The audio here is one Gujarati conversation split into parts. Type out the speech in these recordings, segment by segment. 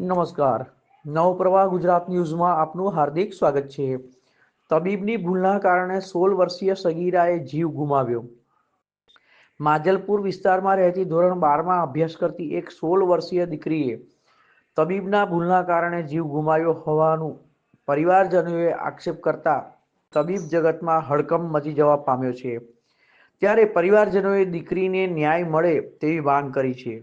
નમસ્કાર. નવપ્રવાહ ગુજરાત ન્યૂઝમાં આપનું હાર્દિક સ્વાગત છે. તબીબની ભૂલના કારણે સોળ વર્ષીય સગીરાએ જીવ ગુમાવ્યો. માજલપુર વિસ્તારમાં રહેતી ધોરણ બારમાં અભ્યાસ કરતી એક સોળ વર્ષીય દીકરીએ તબીબના ભૂલના કારણે જીવ ગુમાવ્યો હોવાનું પરિવારજનોએ આક્ષેપ કરતા તબીબ જગતમાં હડકંપ મચી જવા પામ્યો છે. ત્યારે પરિવારજનોએ દીકરીને ન્યાય મળે તેવી માંગ કરી છે.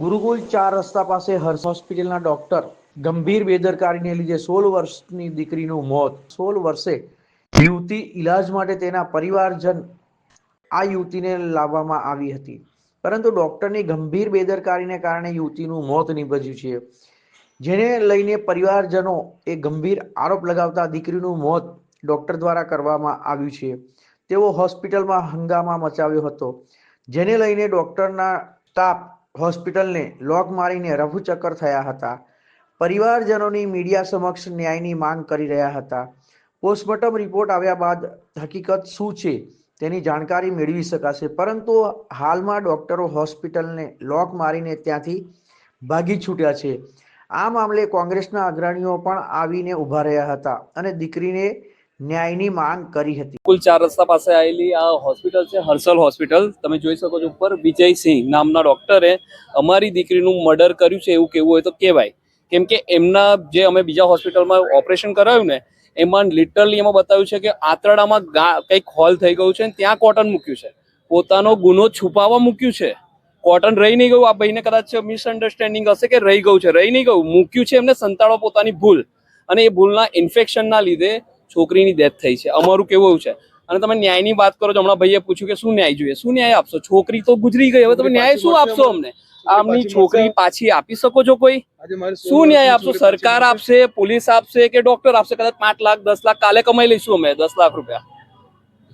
ગુરુકુલ ચાર રસ્તા પાસે હર્ષ હોસ્પિટલના ડોક્ટર ગંભીર બેદરકારીને લીધે સોળ વર્ષની દીકરીનું મોત. સોળ વર્ષે યુવતી ઈલાજ માટે તેના પરિવારજન આ યુવતીને લાવવામાં આવી હતી. પરંતુ ડોક્ટરની ગંભીર બેદરકારીને કારણે યુવતીનું મોત નીપજ્યું છે. જેને લઈને પરિવારજનો એ ગંભીર આરોપ લગાવતા દીકરીનું મોત ડોક્ટર દ્વારા કરવામાં આવ્યું છે. તેઓ હોસ્પિટલમાં હંગામા મચાવ્યો હતો. જેને લઈને ડોક્ટરના સ્ટાફ હોસ્પિટલને લોક મારીને રફુચક્કર થયા હતા. પરિવારજનોની મીડિયા સમક્ષ ન્યાયની માંગ કરી રહ્યા હતા. પોસ્ટમોર્ટમ રિપોર્ટ આવ્યા બાદ હકીકત શું છે તેની જાણકારી મેળવી શકાશે, પરંતુ હાલમાં ડોક્ટરો હોસ્પિટલને લોક મારીને ત્યાંથી ભાગી છૂટ્યા છે. આ મામલે કોંગ્રેસના અગ્રણીઓ પણ આવીને ઊભા રહ્યા હતા અને દીકરીને ન્યાયની માંગ કરી હતી. કુલ ચાર રસ્તા પાસે આવેલી આ હોસ્પિટલ છે, હર્ષલ હોસ્પિટલ. તમે જોઈ શકો છો ઉપર વિજયસિંહ નામના ડોક્ટરે અમારી દીકરીનું મર્ડર કર્યું છે એવું કેવું હોય તો કહેવાય. કેમ કે એમના જે અમે બીજા હોસ્પિટલમાં ઓપરેશન કરાવ્યું ને, એમાં લિટરલી એમાં બતાવ્યું છે કે આંતરડામાં કંઈક હોલ થઈ ગયું છે ત્યાં કોટન મૂક્યું છે. પોતાનો ગુનો છુપાવવા મૂક્યું છે. કોટન રહી નહીં ગયું. આ ભાઈને કદાચ મિસઅન્ડરસ્ટેન્ડિંગ હશે કે રહી ગયું છે. રહી નહીં ગયું. મૂક્યું છે એમને સંતાડો પોતાની ભૂલ. અને એ ભૂલના ઇન્ફેક્શનના લીધે છોકરીની ડેથ થઈ છે. અમારું કેવું એવું છે? અને તમે ન્યાયની વાત કરો છો હમણાં ભાઈએ પૂછ્યું કે શું ન્યાય જોઈએ? શું ન્યાય આપશો? છોકરી તો ગુજરી ગઈ હવે તમે ન્યાય શું આપશો અમને? આમની છોકરી પાછી આપી શકો છો કોઈ? શું ન્યાય આપશો? સરકાર આપશે પોલીસ આપશે કે ડોક્ટર આપશે? કદાચ પાંચ લાખ દસ લાખ કાલે કમાઈ લઈશું અમે દસ લાખ રૂપિયા.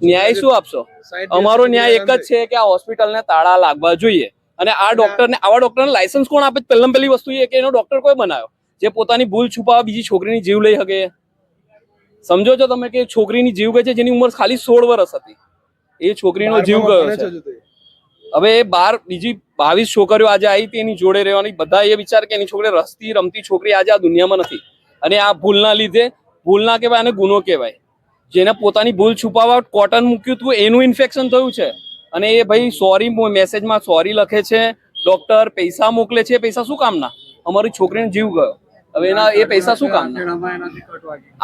ન્યાય શું આપશો? અમારો ન્યાય એક જ છે કે આ હોસ્પિટલને તાળા લાગવા જોઈએ. અને આ ડોક્ટરને આવા ડોક્ટરને લાયસન્સ કોણ આપે? પહેલા પહેલી વસ્તુ એ કે એનો ડોક્ટર કોઈ બનાવ્યો જે પોતાની ભૂલ છુપાવવા બીજી છોકરીની જીવ લઈ શકે. સમજો છો તમે કે છોકરીની જીવ ગઈ છે જેની ઉંમર ખાલી સોળ વર્ષ હતી. એ છોકરીનો જીવ ગયો છે. હવે એ બાર બીજી બાવીસ છોકરીઓ આજે આવી હતી એની જોડે રહેવાની. બધા એ વિચાર કે એની છોકરી રસતી રમતી છોકરી આજે આ દુનિયામાં નથી. અને આ ભૂલના લીધે ભૂલ ના કહેવાય અને ગુનો કહેવાય. જેને પોતાની ભૂલ છુપાવવા કોટન મૂક્યું હતું એનું ઇન્ફેક્શન થયું છે. અને એ ભાઈ સોરી મેસેજમાં સોરી લખે છે. ડોક્ટર પૈસા મોકલે છે. પૈસા શું કામના? અમારી છોકરીનો જીવ ગયો. હવે એના એ પૈસા શું કામ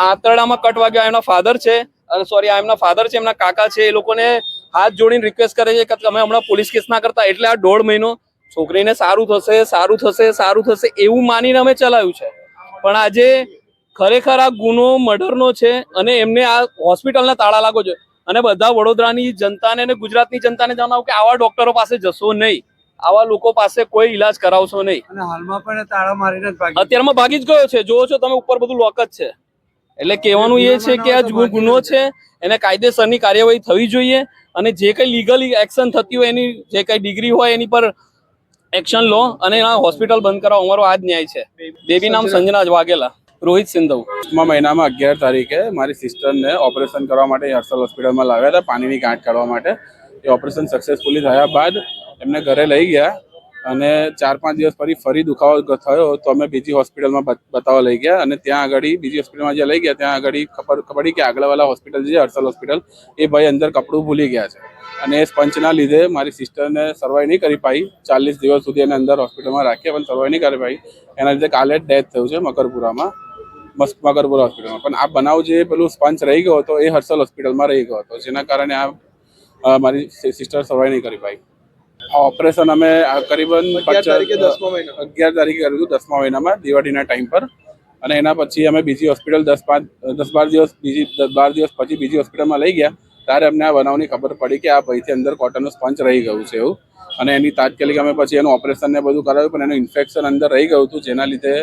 આંતરડામાં કટ વાગ્યો એમના ફાધર છે. સોરી આ એમના ફાધર છે એમના કાકા છે. એ લોકોને હાથ જોડીને રિક્વેસ્ટ કરે છે કે તમે હમણાં પોલીસ કેસ ના કરતા એટલે આ દોઢ મહિનો છોકરીને સારું થશે સારું થશે સારું થશે એવું માનીને અમે ચલાવ્યું છે. પણ આજે ખરેખર આ ગુનો મર્ડરનો છે અને એમને આ હોસ્પિટલના તાળા લાગો છે. અને બધા વડોદરાની જનતાને અને ગુજરાતની જનતાને જણાવો કે આવા ડોક્ટરો પાસે જશો નહીં. આવા લોકો પાસે કોઈ ઈલાજ કરાવશો નહીં. અને હાલમાં પણ તાળા મારીને અત્યારમાં ભાગી જ ગયો છે. જોવો છો તમે ઉપર બધું લોક જ છે. એટલે કહેવાનું એ છે કે આ ગુનો છે. એને કાયદેસરની કાર્યવાહી થવી જોઈએ અને જે કઈ લીગલી એક્શન થતી હોય એની જે કઈ ડિગ્રી હોય એની પર એક્શન લો અને આ હોસ્પિટલ બંધ કરાવો. અમારો આ જ ન્યાય છે. બેબી નામ સંજના જ વાઘેલા. રોહિત સિંધવ. મહિનામાં અગિયાર તારીખે મારી સિસ્ટરને ઓપરેશન કરવા માટે હર્ષલ હોસ્પિટલમાં લાવ્યા હતા. પાણીની ગાંઠ કાઢવા માટે. એ ઓપરેશન સક્સેસફુલી થયા બાદ એમને ઘરે લઈ ગયા અને ચાર પાંચ દિવસ ફરી ફરી દુખાવો થયો તો અમે બીજી હોસ્પિટલમાં બતાવવા લઈ ગયા અને ત્યાં આગળ બીજી હોસ્પિટલમાં જે લઈ ગયા ત્યાં આગળ ખબર ખબર કે આગળવાળા હોસ્પિટલ છે હર્ષલ હોસ્પિટલ, એ ભાઈ અંદર કપડું ભૂલી ગયા છે. અને એ સ્પંચના લીધે મારી સિસ્ટરને સર્વાઈ નહીં કરી પાઈ. ચાલીસ દિવસ સુધી એને અંદર હોસ્પિટલમાં રાખીએ પણ સર્વાઈવ નહીં કરી પાઈ. એના લીધે કાલે જ ડેથ થયું છે મકરપુરામાં. મસ્ત મગરપુરા હોસ્પિટલમાં. પણ આ બનાવ જે પેલું સ્પંચ રહી ગયો હતો એ હર્ષલ હોસ્પિટલમાં રહી ગયો હતો, જેના કારણે આ મારી સિસ્ટર સર્વાઈ નહીં કરી પાઈ. આ ઓપરેશન અમે આ કરીબન અગિયાર તારીખે દસમા મહિના અગિયાર તારીખે કર્યું હતું દસમા મહિનામાં દિવાળીના ટાઈમ પર. અને એના પછી અમે બીજી હોસ્પિટલ દસ પાંચ દસ બાર દિવસ બીજી દસ બાર દિવસ પછી બીજી હોસ્પિટલમાં લઈ ગયા. ત્યારે અમને આ બનાવની ખબર પડી કે આ ભાઈથી અંદર કોટનનું સ્પંચ રહી ગયું છે એવું. અને એની તાત્કાલિક અમે પછી એનું ઓપરેશન ને બધું કરાવ્યું પણ એનું ઇન્ફેક્શન અંદર રહી ગયું હતું જેના લીધે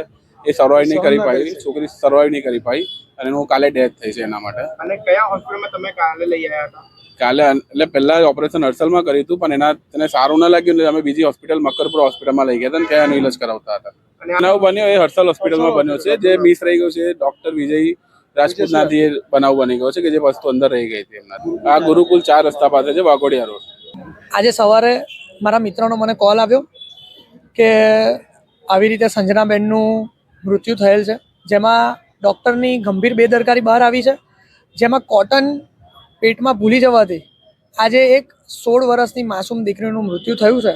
એ સર્વાઈવ નહીં કરી પાઈ. છોકરી સર્વાઈવ નહીં કરી પાઈ. અને એનું કાલે ડેથ થઈ છે એના માટે. અને કયા હોસ્પિટલમાં તમે કાલે લઈ આવ્યા હતા? કાલે એટલે પહેલાં ઓપરેશન હર્સલમાં કર્યું હતું પણ એના તેને સારું ના લાગ્યું એટલે અમે બીજી હોસ્પિટલ મકરપુર હોસ્પિટલમાં લઈ ગયા હતા અને ત્યાં એનો ઇલાજ કરાવતા હતા. બનાવ બન્યો એ હર્ષલ હોસ્પિટલમાં બન્યો છે જે મિસ રહી ગયો છે ડોક્ટર વિજય રાજપૂતનાથી એ બનાવ બની ગયો છે કે જે વસ્તુ અંદર રહી ગઈ હતી એમના આ ગુરુકુલ ચાર રસ્તા પાસે છે વાઘોડિયા રોડ. આજે સવારે મારા મિત્રનો મને કોલ આવ્યો કે આવી રીતે સંજનાબેનનું મૃત્યુ થયેલ છે જેમાં ડૉક્ટરની ગંભીર બેદરકારી બહાર આવી છે જેમાં કોટન પેટમાં ભૂલી જવાથી આજે એક સોળ વર્ષની માસૂમ દીકરીનું મૃત્યુ થયું છે.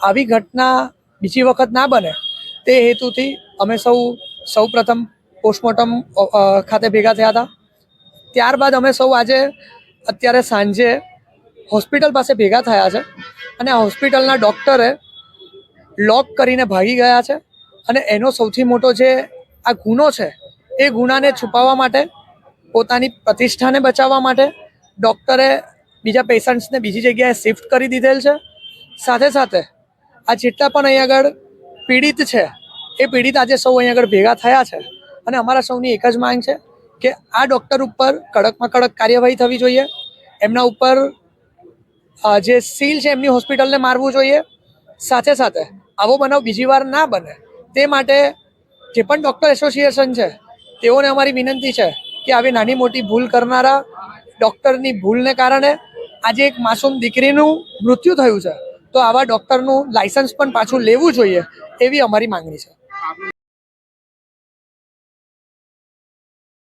આવી ઘટના બીજી વખત ના બને. તે હેતુથી અમે સૌ સૌ પ્રથમ પોસ્ટમોર્ટમ ખાતે ભેગા થયા હતા. ત્યારબાદ અમે સૌ આજે અત્યારે સાંજે હોસ્પિટલ પાસે ભેગા થયા છે અને આ હોસ્પિટલના ડૉક્ટરે લોક કરીને ભાગી ગયા છે અને એનો સૌથી મોટો જે આ ગુનો છે, એ ગુનાને છુપાવવા માટે, પોતાની પ્રતિષ્ઠાને બચાવવા માટે ડૉક્ટરે બીજા પેશન્ટ્સને બીજી જગ્યાએ શિફ્ટ કરી દીધેલ છે. સાથે સાથે આ જેટલા પણ અહીં આગળ પીડિત છે, એ પીડિત આજે સૌ અહીં આગળ ભેગા થયા છે અને અમારા સૌની એક જ માંગ છે કે આ ડૉક્ટર ઉપર કડકમાં કડક કાર્યવાહી થવી જોઈએ. એમના ઉપર જે સીલ છે એમની હોસ્પિટલને મારવું જોઈએ. સાથે સાથે આવો બનાવ બીજી વાર ના બને તે માટે જે પણ ડૉક્ટર એસોસિએશન છે તેઓને અમારી વિનંતી છે કે આવી નાની મોટી ભૂલ કરનારા ડૉક્ટરની ભૂલને કારણે આજે એક માસૂમ દીકરીનું મૃત્યુ થયું છે. તો આવા ડૉક્ટરનું લાયસન્સ પણ પાછું લેવું જોઈએ એવી અમારી માંગણી છે.